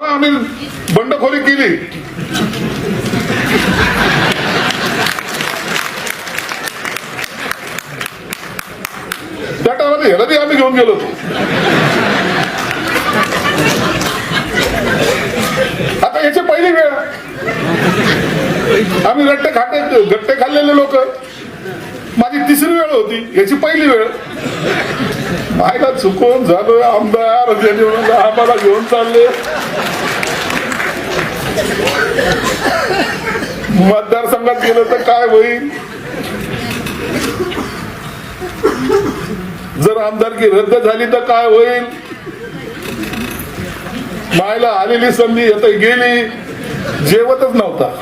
तेव्हा आम्ही बंडखोरी केली. त्या टायमाला ह्याला बी आम्ही घेऊन गेलो होतो. आता याची पहिली वेळ. आम्ही गट्टे खाते गट्टे खाल्लेले लोक. माझी तिसरी वेळ होती याची पहिली वेळ. मायला चुकून झालं आमदार ज्यांनी म्हणलं आम्हाला घेऊन चालले. मतदारसंघात गेलं तर काय होईल? जर आमदारकी रद्द झाली तर काय होईल? मायला आलेली संधी आता गेली जेवतच नव्हता.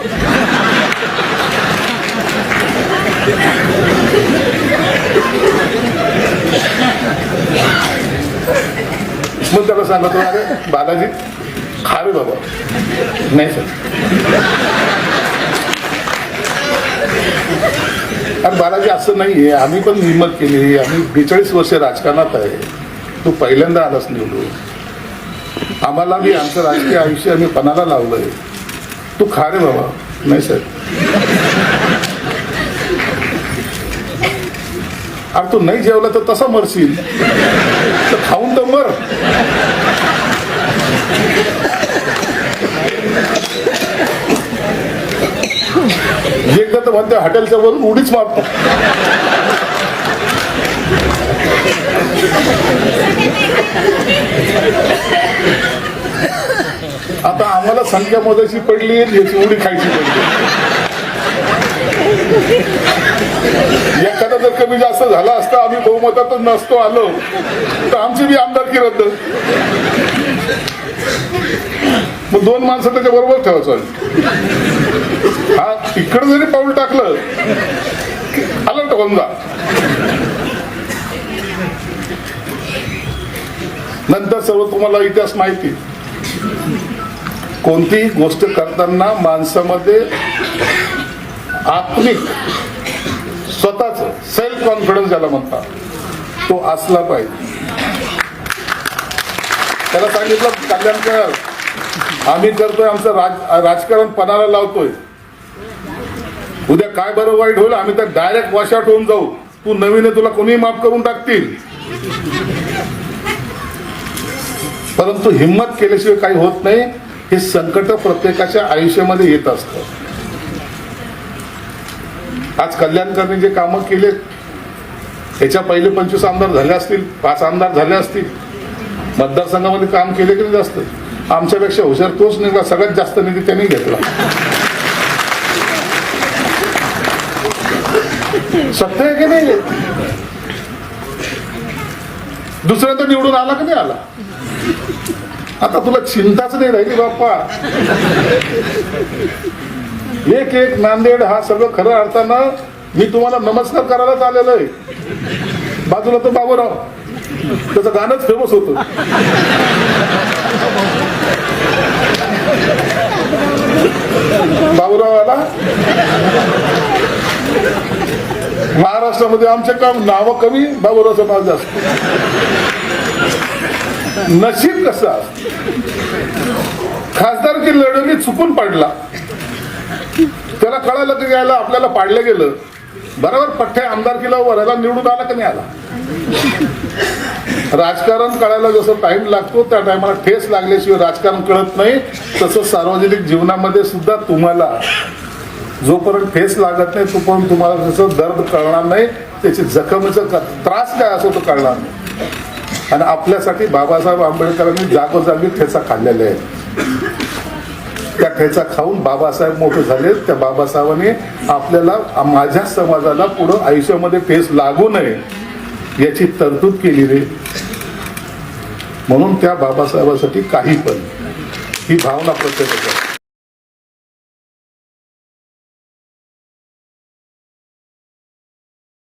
मग त्याला सांगतो अरे बालाजी. खा रे बाबा. नाही सर. अरे बालाजी असं नाही आहे. आम्ही पण हिंमत केली. आम्ही बेचाळीस वर्ष राजकारणात आहे. तू पहिल्यांदा आलास निवडून. आम्हाला बी आमचं राजकीय आयुष्य आम्ही पणाला लावलंय. तू खा रे बाबा. नाही सर. अरे तू नाही जेवला तर तसा मरशील. तर खाऊन तर मर. एकदा तर म्हणते हॉटेलच्या वरून उडीच मारतो. आता आम्हाला संख्या मोजायची पडली याची उडी खायची पडली. एखादा जर कमी जास्त झाला असता आम्ही बहुमतातच नसतो आलो. तर आमची बी आमदारकी रद्द? मग दोन माणसं त्याच्या बरोबर ठेवायचं. हा इकडं जरी पाऊल टाकलं अलर्ट होऊन जा. नंतर सर्व तुम्हाला इतिहास माहिती. कोणतीही गोष्ट करताना माणसामध्ये आत्मिक स्वतःच सेल्फ कॉन्फिडन्स ज्याला म्हणतात. तो असला पाहिजे. त्याला सांगितलं कल्याणकर आम्ही करतोय आमचं राज राजकारण पणाला लावतोय. उद्या काय बरं वाईट होईल आम्ही तर डायरेक्ट वॉशआउट होऊन जाऊ. तू नवीन तुला कोणी माफ करून टाकतील. परंतु हिंमत केल्याशिवाय काही होत नाही. हे संकट प्रत्येकाच्या आयुष्यामध्ये येत असतं. आज कल्याणकरने जे कामं केले याच्या पहिले पंचवीस आमदार झाले असतील पाच आमदार झाले असतील. मतदारसंघामध्ये काम केले की नाही जास्त? आमच्यापेक्षा हुशार तोच निघाला सगळ्यात जास्त निधी त्यांनी घेतला. सत्य आहे की नाही? दुसरा तर निवडून आला की नाही आला? आता तुला चिंताच नाही राहिली बाप्पा. एक एक नांदेड हा सगळं खरं अर्थानं मी तुम्हाला नमस्कार करायलाच आलेलो आहे. बाजूला तर बाबूराव. त्याचं गाणंच फेमस होतं. बाबूराव आला. महाराष्ट्रामध्ये आमचे काम नाव कमी बाबूरावचं नाव जास्त. नशीब कसा खासदार की लढवली चुकून पाडला. त्याला कळालं की यायला आपल्याला पाडलं गेलं. बरोबर पठ्ठे आमदारकीला वरायला निवडून आला की नाही आला? राजकारण कळायला जसं टाइम लागतो त्या टायमाला ठेस लागल्याशिवाय राजकारण कळत नाही. तसं सार्वजनिक जीवनामध्ये सुद्धा तुम्हाला जोपर्यंत ठेस लागत नाही तोपर्यंत तुम्हाला त्याचं दर्द कळणार नाही. त्याची जखमेचा त्रास काय असो तो कळणार नाही. आणि आपल्यासाठी बाबासाहेब आंबेडकरांनी जागोजागी ठेचा खाल्लेले आहेत. त्या ठेचा खाऊन बाबासाहेब मोठे झाले. त्या बाबासाहेबांनी आपल्याला माझ्या समाजाला पुढं आयुष्यामध्ये फेस लागू नये याची तरतूद केली रे. म्हणून त्या बाबासाहेबांसाठी काही पण. ही भावना प्रत्येक